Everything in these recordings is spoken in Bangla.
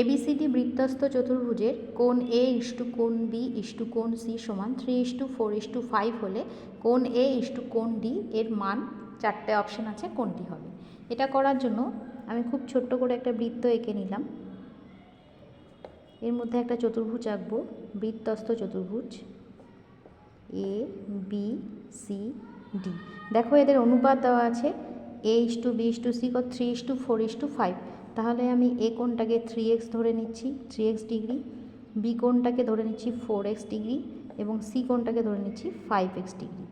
এবিসিডি বৃত্তস্থ চতুর্ভুজের কোণ এ ইস্টু কোণ বি ইস্টু কোণ সি সমান three is to four is to five হলে কোণ এ ইস্টু কোণ ডি এর মান চারটে অপশান আছে কোনটি হবে। এটা করার জন্য আমি খুব ছোট্ট করে একটা বৃত্ত এঁকে নিলাম। এর মধ্যে একটা চতুর্ভুজ আঁকবো, বৃত্তস্থ চতুর্ভুজ এ বি সি ডি দেখো এদের অনুপাত দেওয়া আছে A is to B is to C কত? Three is to four is to five তাহলে আমি এ কোণটাকে থ্রি এক্স ধরে নিচ্ছি থ্রি এক্স ডিগ্রি বি কোণটাকে ধরে নিচ্ছি ফোর এক্স ডিগ্রি এবং সি কোণটাকে ধরে নিচ্ছি ফাইভ এক্স ডিগ্রি।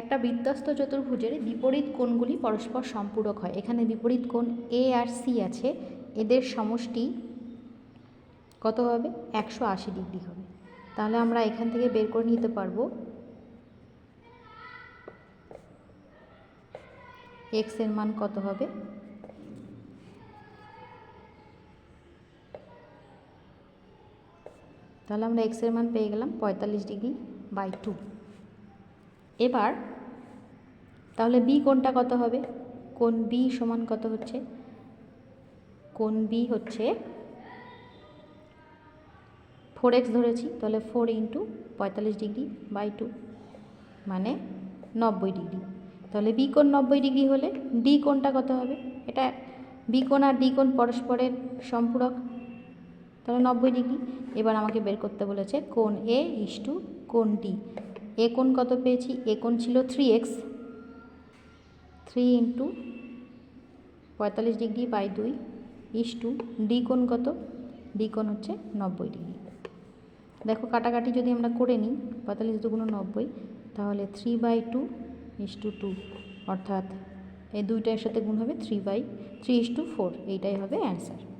একটা বৃত্তস্থ চতুর্ভুজের বিপরীত কোণগুলি পরস্পর সম্পূরক হয়। এখানে বিপরীত কোণ এ আর সি আছে। এদের সমষ্টি কত হবে? একশো আশি ডিগ্রি হবে। তাহলে আমরা এখান থেকে বের করে নিতে পারব এক্সের মান কত হবে? তাহলে আমরা এক্সের মান পেয়ে গেলাম পঁয়তাল্লিশ ডিগ্রি বাই টু। এবার, তাহলে বি কোনটা কত হবে? কোন বি সমান কত হচ্ছে? কোন বি হচ্ছে? ফোর এক্স ধরেছি, তাহলে ফোর ইন্টু পঁয়তাল্লিশ ডিগ্রি বাই টু মানে নব্বই ডিগ্রি। তাহলে বি কোণ নব্বই ডিগ্রি হলে ডি কোণটা কত হবে? এটা বি কোণ আর ডি কোণ পরস্পরের সম্পূরক। তাহলে নব্বই ডিগ্রি। এবার আমাকে বের করতে বলেছে কোন এ ইস টু কোণ ডি এ কোণ কত পেয়েছি? এ কোণ ছিল থ্রি এক্স থ্রি ইন্টু পঁয়তাল্লিশ ডিগ্রি বাই দুই ইস টু ডি কোণ কত? ডি কোণ হচ্ছে নব্বই ডিগ্রি। দেখো কাটাকাটি যদি আমরা করে নিই, পঁয়তাল্লিশ দুগুণ নব্বই, তাহলে three by two is to two অর্থাৎ এই দুইটার সাথে গুণ হবে three by three is to four এইটাই হবে অ্যান্সার